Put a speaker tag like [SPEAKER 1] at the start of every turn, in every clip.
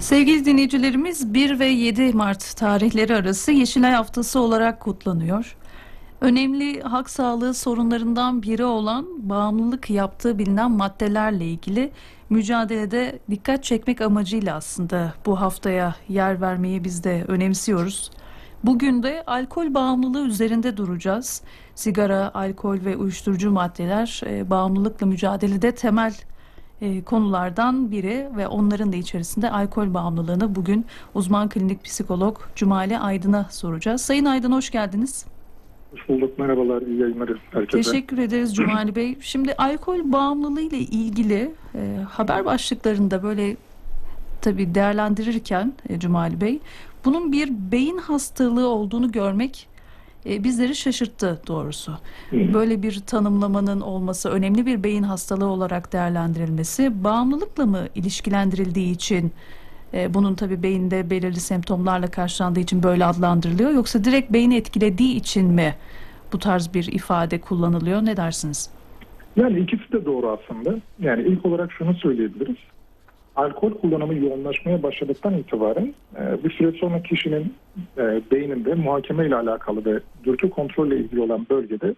[SPEAKER 1] Sevgili dinleyicilerimiz 1 ve 7 Mart tarihleri arası Yeşilay Haftası olarak kutlanıyor. Önemli halk sağlığı sorunlarından biri olan bağımlılık yaptığı bilinen maddelerle ilgili mücadelede dikkat çekmek amacıyla aslında bu haftaya yer vermeyi biz de önemsiyoruz. Bugün de alkol bağımlılığı üzerinde duracağız. Sigara, alkol ve uyuşturucu maddeler e, bağımlılıkla mücadelede temel e, konulardan biri ve onların da içerisinde alkol bağımlılığını bugün uzman klinik psikolog Cumali Aydın'a soracağız. Sayın Aydın hoş geldiniz.
[SPEAKER 2] Hoş bulduk. Merhabalar. iyi yayınlar herkese.
[SPEAKER 1] Teşekkür ederiz Cumali Bey. Şimdi alkol bağımlılığı ile ilgili e, haber başlıklarında böyle tabii değerlendirirken e, Cumali Bey bunun bir beyin hastalığı olduğunu görmek e, bizleri şaşırttı doğrusu.
[SPEAKER 2] Hı.
[SPEAKER 1] Böyle bir tanımlamanın olması, önemli bir beyin hastalığı olarak değerlendirilmesi, bağımlılıkla mı ilişkilendirildiği için e, bunun tabii beyinde belirli semptomlarla karşılandığı için böyle adlandırılıyor yoksa direkt beyni etkilediği için mi bu tarz bir ifade kullanılıyor? Ne dersiniz?
[SPEAKER 2] Yani ikisi de doğru aslında. Yani ilk olarak şunu söyleyebiliriz. Alkol kullanımı yoğunlaşmaya başladıktan itibaren e, bir süre sonra kişinin e, beyninde muhakeme ile alakalı ve dürtü kontrolle ilgili olan bölgede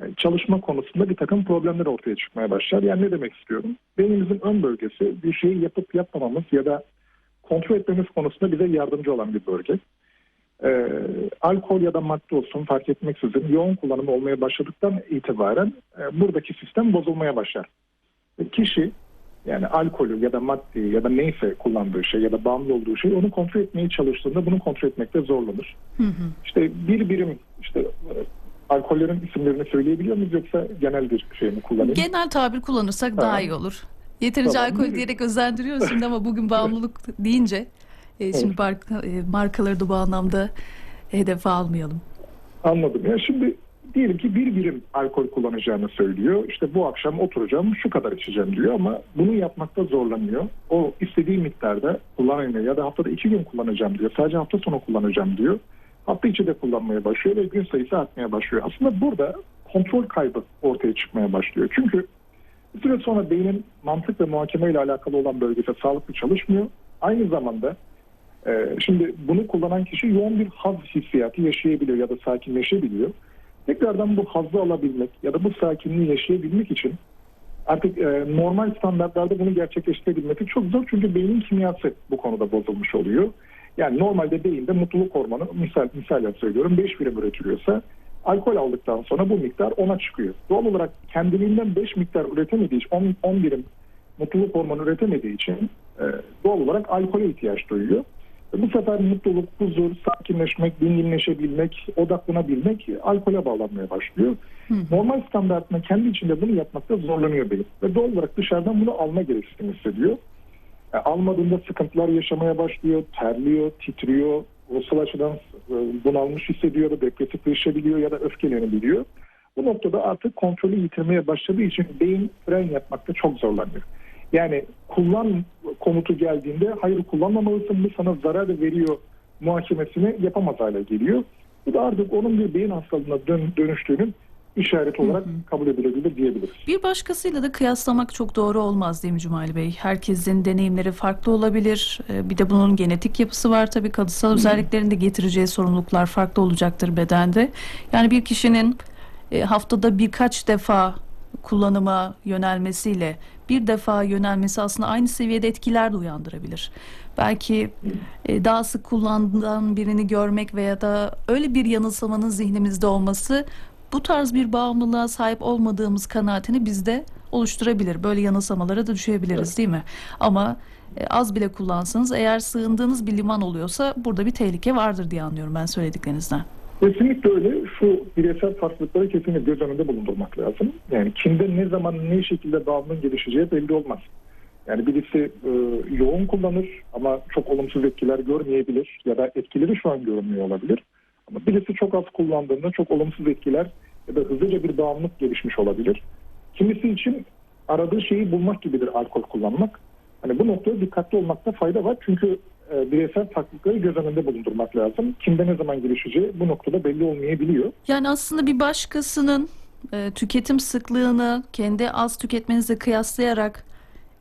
[SPEAKER 2] e, çalışma konusunda bir takım problemler ortaya çıkmaya başlar. Yani ne demek istiyorum? Beynimizin ön bölgesi bir şeyi yapıp yapmamamız ya da kontrol etmemiz konusunda bize yardımcı olan bir bölge. e, alkol ya da madde olsun fark etmeksizin yoğun kullanımı olmaya başladıktan itibaren e, buradaki sistem bozulmaya başlar. Ve kişi yani alkolü ya da maddeyi ya da neyse kullandığı şey ya da bağımlı olduğu şey onu kontrol etmeye çalıştığında bunu kontrol etmekte zorlanır.
[SPEAKER 1] Hı hı.
[SPEAKER 2] İşte bir birim işte e, alkollerin isimlerini söyleyebiliyor muyuz yoksa genel bir şey mi kullanayım?
[SPEAKER 1] Genel tabir kullanırsak daha
[SPEAKER 2] Tamam.
[SPEAKER 1] iyi olur. Yeterince
[SPEAKER 2] Tamam.
[SPEAKER 1] alkol diyerek özendiriyoruz şimdi ama bugün bağımlılık deyince e, şimdi marka- e, markaları da bu anlamda hedefe almayalım.
[SPEAKER 2] Anladım. Ya şimdi diyelim ki bir birim alkol kullanacağını söylüyor. İşte bu akşam oturacağım şu kadar içeceğim diyor ama bunu yapmakta zorlanıyor. O istediği miktarda kullanamıyor ya da haftada iki gün kullanacağım diyor. Sadece hafta sonu kullanacağım diyor. Hafta içi de kullanmaya başlıyor ve gün sayısı artmaya başlıyor. Aslında burada kontrol kaybı ortaya çıkmaya başlıyor. Çünkü bir süre sonra beynin mantık ve muhakeme ile alakalı olan bölgesi sağlıklı çalışmıyor. Aynı zamanda ee, şimdi bunu kullanan kişi yoğun bir haz hissiyatı yaşayabiliyor ya da sakinleşebiliyor. Tekrardan bu hazzı alabilmek ya da bu sakinliği yaşayabilmek için artık e, normal standartlarda bunu gerçekleştirebilmesi çok zor çünkü beynin kimyası bu konuda bozulmuş oluyor. Yani normalde beyinde mutluluk hormonu misal misal söylüyorum 5 birim üretiliyorsa alkol aldıktan sonra bu miktar 10'a çıkıyor. Doğal olarak kendiliğinden 5 miktar üretemediği için 10, 10 birim mutluluk hormonu üretemediği için e, doğal olarak alkole ihtiyaç duyuyor. Bu sefer mutluluk, huzur, sakinleşmek, dinginleşebilmek, odaklanabilmek alkole bağlanmaya başlıyor.
[SPEAKER 1] Hı.
[SPEAKER 2] Normal standartına kendi içinde bunu yapmakta zorlanıyor beyin. Ve doğal olarak dışarıdan bunu alma gereksinimi hissediyor. E, almadığında sıkıntılar yaşamaya başlıyor, terliyor, titriyor, ruhsal açıdan e, bunalmış hissediyor da depresifleşebiliyor ya da öfkelenebiliyor. Bu noktada artık kontrolü yitirmeye başladığı için beyin fren yapmakta çok zorlanıyor. Yani kullan komutu geldiğinde hayır kullanmamalısın bu sana zarar veriyor muhakemesini yapamaz hale geliyor. Bu da artık onun bir beyin hastalığına dön, dönüştüğünün işareti olarak kabul edilebilir diyebiliriz.
[SPEAKER 1] Bir başkasıyla da kıyaslamak çok doğru olmaz değil mi Cumali Bey? Herkesin deneyimleri farklı olabilir. Ee, Bir de bunun genetik yapısı var tabii. Kalıtsal özelliklerin de getireceği sorumluluklar farklı olacaktır bedende. Yani bir kişinin e, haftada birkaç defa kullanıma yönelmesiyle bir defa yönelmesi aslında aynı seviyede etkiler de uyandırabilir. Belki e, daha sık kullanılan birini görmek veya da öyle bir yanılsamanın zihnimizde olması bu tarz bir bağımlılığa sahip olmadığımız kanaatini bizde oluşturabilir. Böyle yanılsamalara da düşebiliriz
[SPEAKER 2] Evet.
[SPEAKER 1] değil mi? Ama e, az bile kullansanız eğer sığındığınız bir liman oluyorsa burada bir tehlike vardır diye anlıyorum ben söylediklerinizden.
[SPEAKER 2] Kesinlikle öyle. Şu bireysel farklılıkları kesinlikle göz önünde bulundurmak lazım. Yani kimde ne zaman ne şekilde bağımlılığın gelişeceği belli olmaz. Yani birisi e, yoğun kullanır ama çok olumsuz etkiler görmeyebilir ya da etkileri şu an görünmüyor olabilir. Ama birisi çok az kullandığında çok olumsuz etkiler ya da hızlıca bir bağımlılık gelişmiş olabilir. Kimisi için aradığı şeyi bulmak gibidir alkol kullanmak. Hani bu noktada dikkatli olmakta fayda var. Çünkü e, bireysel farklılıkları göz önünde bulundurmak lazım. Kimde ne zaman gelişeceği bu noktada belli olmayabiliyor.
[SPEAKER 1] Yani aslında bir başkasının e, tüketim sıklığını kendi az tüketmenizle kıyaslayarak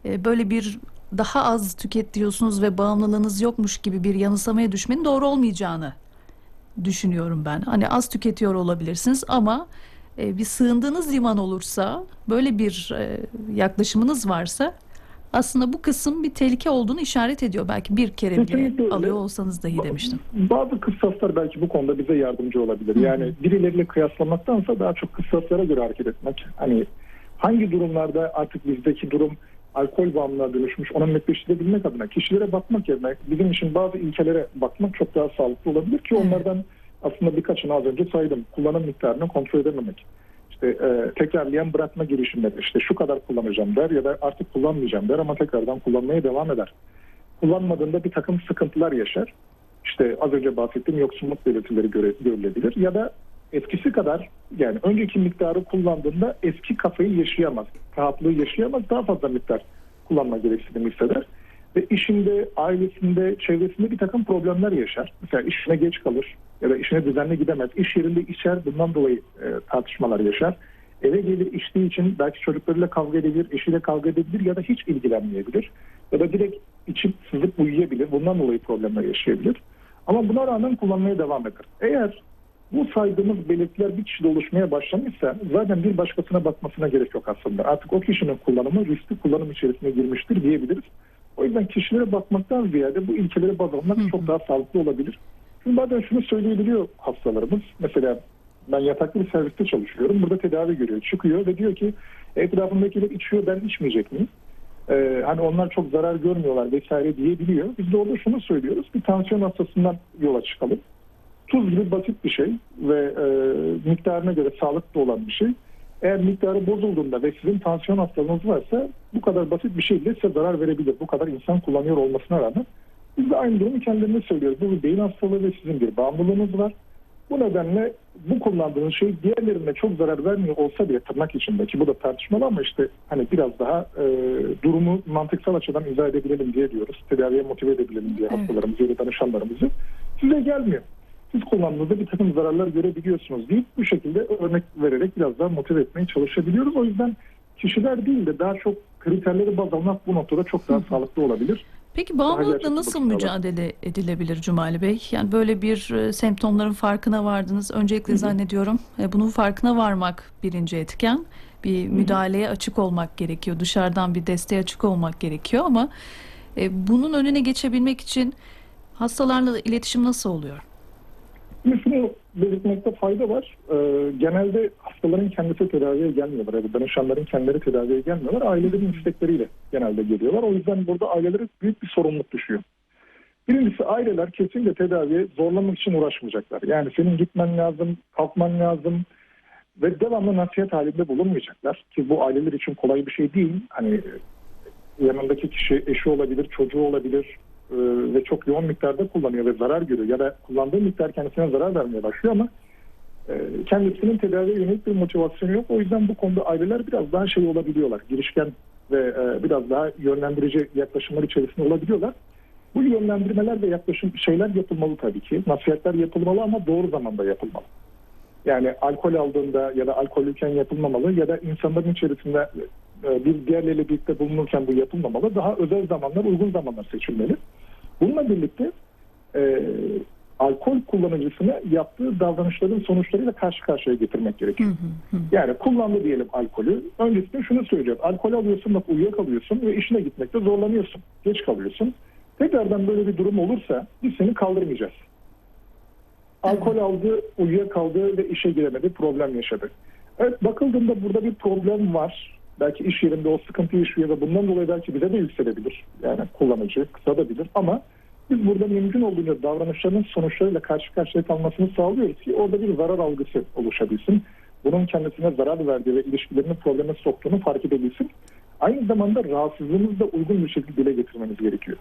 [SPEAKER 1] e, böyle bir daha az tüketiyorsunuz ve bağımlılığınız yokmuş gibi bir yanılsamaya düşmenin doğru olmayacağını düşünüyorum ben. Hani az tüketiyor olabilirsiniz ama e, bir sığındığınız liman olursa, böyle bir yaklaşımınız varsa aslında bu kısım bir tehlike olduğunu işaret ediyor. Belki bir kere
[SPEAKER 2] Kesinlikle
[SPEAKER 1] bile
[SPEAKER 2] öyle.
[SPEAKER 1] alıyor olsanız dahi demiştim.
[SPEAKER 2] Bazı kıssaslar belki bu konuda bize yardımcı olabilir.
[SPEAKER 1] Hı.
[SPEAKER 2] Yani birileriyle kıyaslamaktansa daha çok kıssaslara göre hareket etmek. Hani hangi durumlarda artık bizdeki durum alkol bağımlılığa dönüşmüş onu netleştirebilmek adına kişilere bakmak yerine bizim için bazı ilkelere bakmak çok daha sağlıklı olabilir ki onlardan aslında birkaçını az önce saydım. Kullanım miktarını kontrol edememek. İşte e, tekrarlayan bırakma girişimleri işte şu kadar kullanacağım der ya da artık kullanmayacağım der ama tekrardan kullanmaya devam eder. Kullanmadığında bir takım sıkıntılar yaşar. İşte az önce bahsettiğim yoksunluk belirtileri göre, görülebilir ya da eskisi kadar yani önceki miktarı kullandığında eski kafayı yaşayamaz. Rahatlığı yaşayamaz. Daha fazla miktar kullanma gereksinimi hisseder. Ve işinde, ailesinde, çevresinde bir takım problemler yaşar. Mesela işine geç kalır ya da işine düzenli gidemez. İş yerinde içer bundan dolayı e, tartışmalar yaşar. Eve gelir içtiği için belki çocuklarıyla kavga edebilir, eşiyle kavga edebilir ya da hiç ilgilenmeyebilir. Ya da direkt içip sızıp uyuyabilir. Bundan dolayı problemler yaşayabilir. Ama buna rağmen kullanmaya devam eder. Eğer bu saydığımız belirtiler bir kişide oluşmaya başlamışsa zaten bir başkasına bakmasına gerek yok aslında. Artık o kişinin kullanımı riskli kullanım içerisine girmiştir diyebiliriz. O yüzden kişilere bakmaktan ziyade bu ilkelere baz almak çok daha sağlıklı olabilir. Çünkü bazen şunu söyleyebiliyor hastalarımız. Mesela ben yataklı bir serviste çalışıyorum. Burada tedavi görüyor. Çıkıyor ve diyor ki etrafımdakiler içiyor ben içmeyecek miyim? Ee, hani onlar çok zarar görmüyorlar vesaire diyebiliyor. Biz de orada şunu söylüyoruz. Bir tansiyon hastasından yola çıkalım. Tuz gibi basit bir şey ve e, miktarına göre sağlıklı olan bir şey. Eğer miktarı bozulduğunda ve sizin tansiyon hastalığınız varsa bu kadar basit bir şey bile size zarar verebilir. Bu kadar insan kullanıyor olmasına rağmen. Biz de aynı durumu kendilerine söylüyoruz. Bu bir beyin hastalığı ve sizin bir bağımlılığınız var. Bu nedenle bu kullandığınız şey diğerlerine çok zarar vermiyor olsa bile tırnak içinde ki bu da tartışmalı ama işte hani biraz daha e, durumu mantıksal açıdan izah edebilelim diye diyoruz. Tedaviye motive edebilelim diye
[SPEAKER 1] Evet.
[SPEAKER 2] hastalarımızı ya da danışanlarımızı. Size gelmiyor. Siz kullandığınızda bir takım zararlar görebiliyorsunuz deyip bu şekilde örnek vererek biraz daha motive etmeye çalışabiliyoruz. O yüzden kişiler değil de daha çok kriterleri baz almak bu noktada çok daha
[SPEAKER 1] Hı
[SPEAKER 2] sağlıklı olabilir.
[SPEAKER 1] Peki bağımlılıkla nasıl mücadele edilebilir Cumali Bey? Yani böyle bir e, semptomların farkına vardınız. Öncelikle
[SPEAKER 2] Hı hı.
[SPEAKER 1] zannediyorum e, bunun farkına varmak birinci etken. Bir müdahaleye açık olmak gerekiyor. Dışarıdan bir desteğe açık olmak gerekiyor ama e, bunun önüne geçebilmek için hastalarla iletişim nasıl oluyor?
[SPEAKER 2] Belirtmekte fayda var. Ee, genelde hastaların kendisi tedaviye gelmiyorlar. Yani danışanların kendileri tedaviye gelmiyorlar. Ailelerin istekleriyle genelde geliyorlar. O yüzden burada ailelere büyük bir sorumluluk düşüyor. Birincisi aileler kesinlikle tedaviye zorlamak için uğraşmayacaklar. Yani senin gitmen lazım, kalkman lazım ve devamlı nasihat halinde bulunmayacaklar. Ki bu aileler için kolay bir şey değil. Hani yanındaki kişi eşi olabilir, çocuğu olabilir e, ve çok yoğun miktarda kullanıyor ve zarar görüyor ya da kullandığı miktar kendisine zarar vermeye başlıyor ama e, kendisinin tedaviye yönelik bir motivasyonu yok. O yüzden bu konuda aileler biraz daha şey olabiliyorlar. Girişken ve e, biraz daha yönlendirici yaklaşımlar içerisinde olabiliyorlar. Bu yönlendirmeler ve yaklaşım şeyler yapılmalı tabii ki. Nasihatler yapılmalı ama doğru zamanda yapılmalı. Yani alkol aldığında ya da alkollüyken yapılmamalı ya da insanların içerisinde bir diğerleriyle birlikte bulunurken bu yapılmamalı. Daha özel zamanlar, uygun zamanlar seçilmeli. Bununla birlikte e, alkol kullanıcısını yaptığı davranışların sonuçlarıyla karşı karşıya getirmek gerekiyor.
[SPEAKER 1] hı hı.
[SPEAKER 2] Yani kullandı diyelim alkolü. Öncesinde şunu söyleyeceğiz. Alkol alıyorsun bak uyuyakalıyorsun ve işine gitmekte zorlanıyorsun. Geç kalıyorsun. Tekrardan böyle bir durum olursa biz seni kaldırmayacağız. Alkol aldı, uyuyakaldı ve işe giremedi, problem yaşadı. Evet bakıldığında burada bir problem var. Belki iş yerinde o sıkıntı yaşıyor ve bundan dolayı belki bize de yükselebilir. Yani kullanıcı kısalabilir ama biz burada mümkün olduğunca davranışlarının sonuçlarıyla karşı karşıya kalmasını sağlıyoruz ki orada bir zarar algısı oluşabilsin. Bunun kendisine zarar verdiği ve ilişkilerini probleme soktuğunu fark edebilsin. Aynı zamanda rahatsızlığımızı da uygun bir şekilde dile getirmeniz gerekiyor.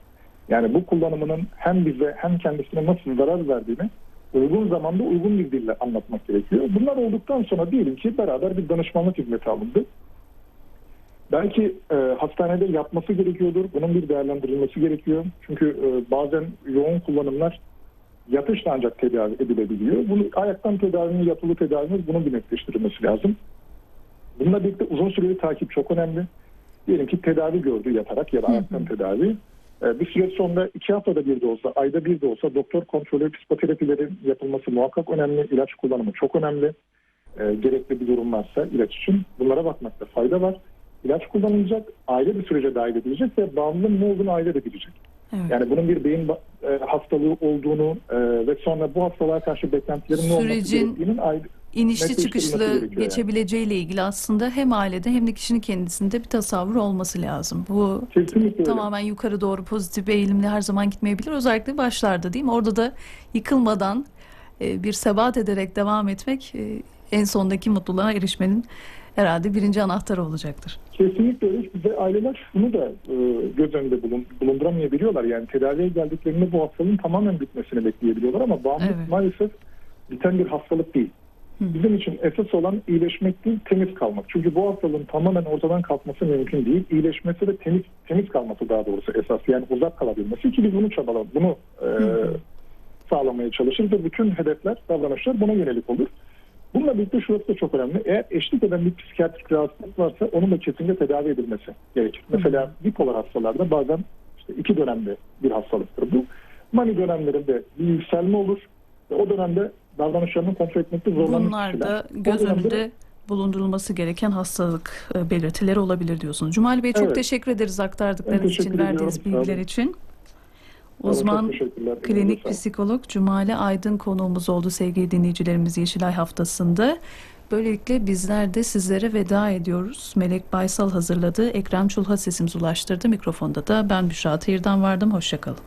[SPEAKER 2] Yani bu kullanımının hem bize hem kendisine nasıl zarar verdiğini uygun zamanda uygun bir dille anlatmak gerekiyor. Bunlar olduktan sonra diyelim ki beraber bir danışmanlık hizmeti alındı. Belki e, hastanede yapması gerekiyordur. Bunun bir değerlendirilmesi gerekiyor. Çünkü e, bazen yoğun kullanımlar yatışla ancak tedavi edilebiliyor. Bunu ayaktan tedavinin, yatılı tedavinin bunun bir netleştirilmesi lazım. Bununla birlikte uzun süreli takip çok önemli. diyelim ki tedavi gördü yatarak ya da ayaktan tedavi. E, bir süreç sonunda iki haftada bir de olsa, ayda bir de olsa doktor kontrolü, psikoterapilerin yapılması muhakkak önemli. ilaç kullanımı çok önemli. E, gerekli bir durum varsa ilaç için bunlara bakmakta fayda var. İlaç kullanılacak, aile bir sürece dahil edilecek ve bağımlılığın ne olduğunu aile de bilecek.
[SPEAKER 1] Evet.
[SPEAKER 2] Yani bunun bir beyin e, hastalığı olduğunu e, ve sonra bu hastalığa karşı beklentilerin ne olması
[SPEAKER 1] Sürecin
[SPEAKER 2] gerektiğinin ayrı,
[SPEAKER 1] İnişli çıkışlı
[SPEAKER 2] gerekiyor yani.
[SPEAKER 1] geçebileceğiyle ilgili aslında hem ailede hem de kişinin kendisinde bir tasavvur olması lazım. Bu
[SPEAKER 2] kesinlikle öyle.
[SPEAKER 1] tamamen yukarı doğru pozitif eğilimli her zaman gitmeyebilir. Özellikle başlarda değil mi? Orada da yıkılmadan e, bir sebat ederek devam etmek en sondaki mutluluğa erişmenin herhalde birinci anahtarı olacaktır.
[SPEAKER 2] Kesinlikle öyle. Bize aileler şunu da e, göz önünde bulun, bulunduramayabiliyorlar. Yani tedaviye geldiklerinde bu hastalığın tamamen bitmesini bekleyebiliyorlar ama bağımlılık
[SPEAKER 1] Evet.
[SPEAKER 2] maalesef biten bir hastalık değil.
[SPEAKER 1] Hı.
[SPEAKER 2] Bizim için esas olan iyileşmek değil, temiz kalmak. Çünkü bu hastalığın tamamen ortadan kalkması mümkün değil. İyileşmesi ve temiz temiz kalması daha doğrusu esas. Yani uzak kalabilmesi ki biz bunu çabalar, bunu e,
[SPEAKER 1] hı.
[SPEAKER 2] sağlamaya çalışırız ve bütün hedefler, davranışlar buna yönelik olur. Bununla birlikte şurası da çok önemli. Eğer eşlik eden bir psikiyatrik rahatsızlık varsa onun da kesinlikle tedavi edilmesi gerekir. Mesela bipolar hastalarda bazen işte iki dönemde bir hastalıktır bu. Mani dönemlerinde bir yükselme olur ve o dönemde davranışlarını kontrol etmekte zorlanan
[SPEAKER 1] Bunlar da göz önünde bulundurulması gereken hastalık e, belirtileri olabilir diyorsunuz. Cumali Bey çok
[SPEAKER 2] Evet.
[SPEAKER 1] teşekkür ederiz aktardıklarınız için,
[SPEAKER 2] teşekkür
[SPEAKER 1] verdiğiniz
[SPEAKER 2] ediyorum.
[SPEAKER 1] Bilgiler için. Uzman Klinik psikolog Cumali Aydın konuğumuz oldu sevgili dinleyicilerimiz Yeşilay haftasında. Böylelikle bizler de sizlere veda ediyoruz. Melek Baysal hazırladı. Ekrem Çulha sesimizi ulaştırdı. Mikrofonda da ben Büşra Tayır'dan vardım. Hoşçakalın.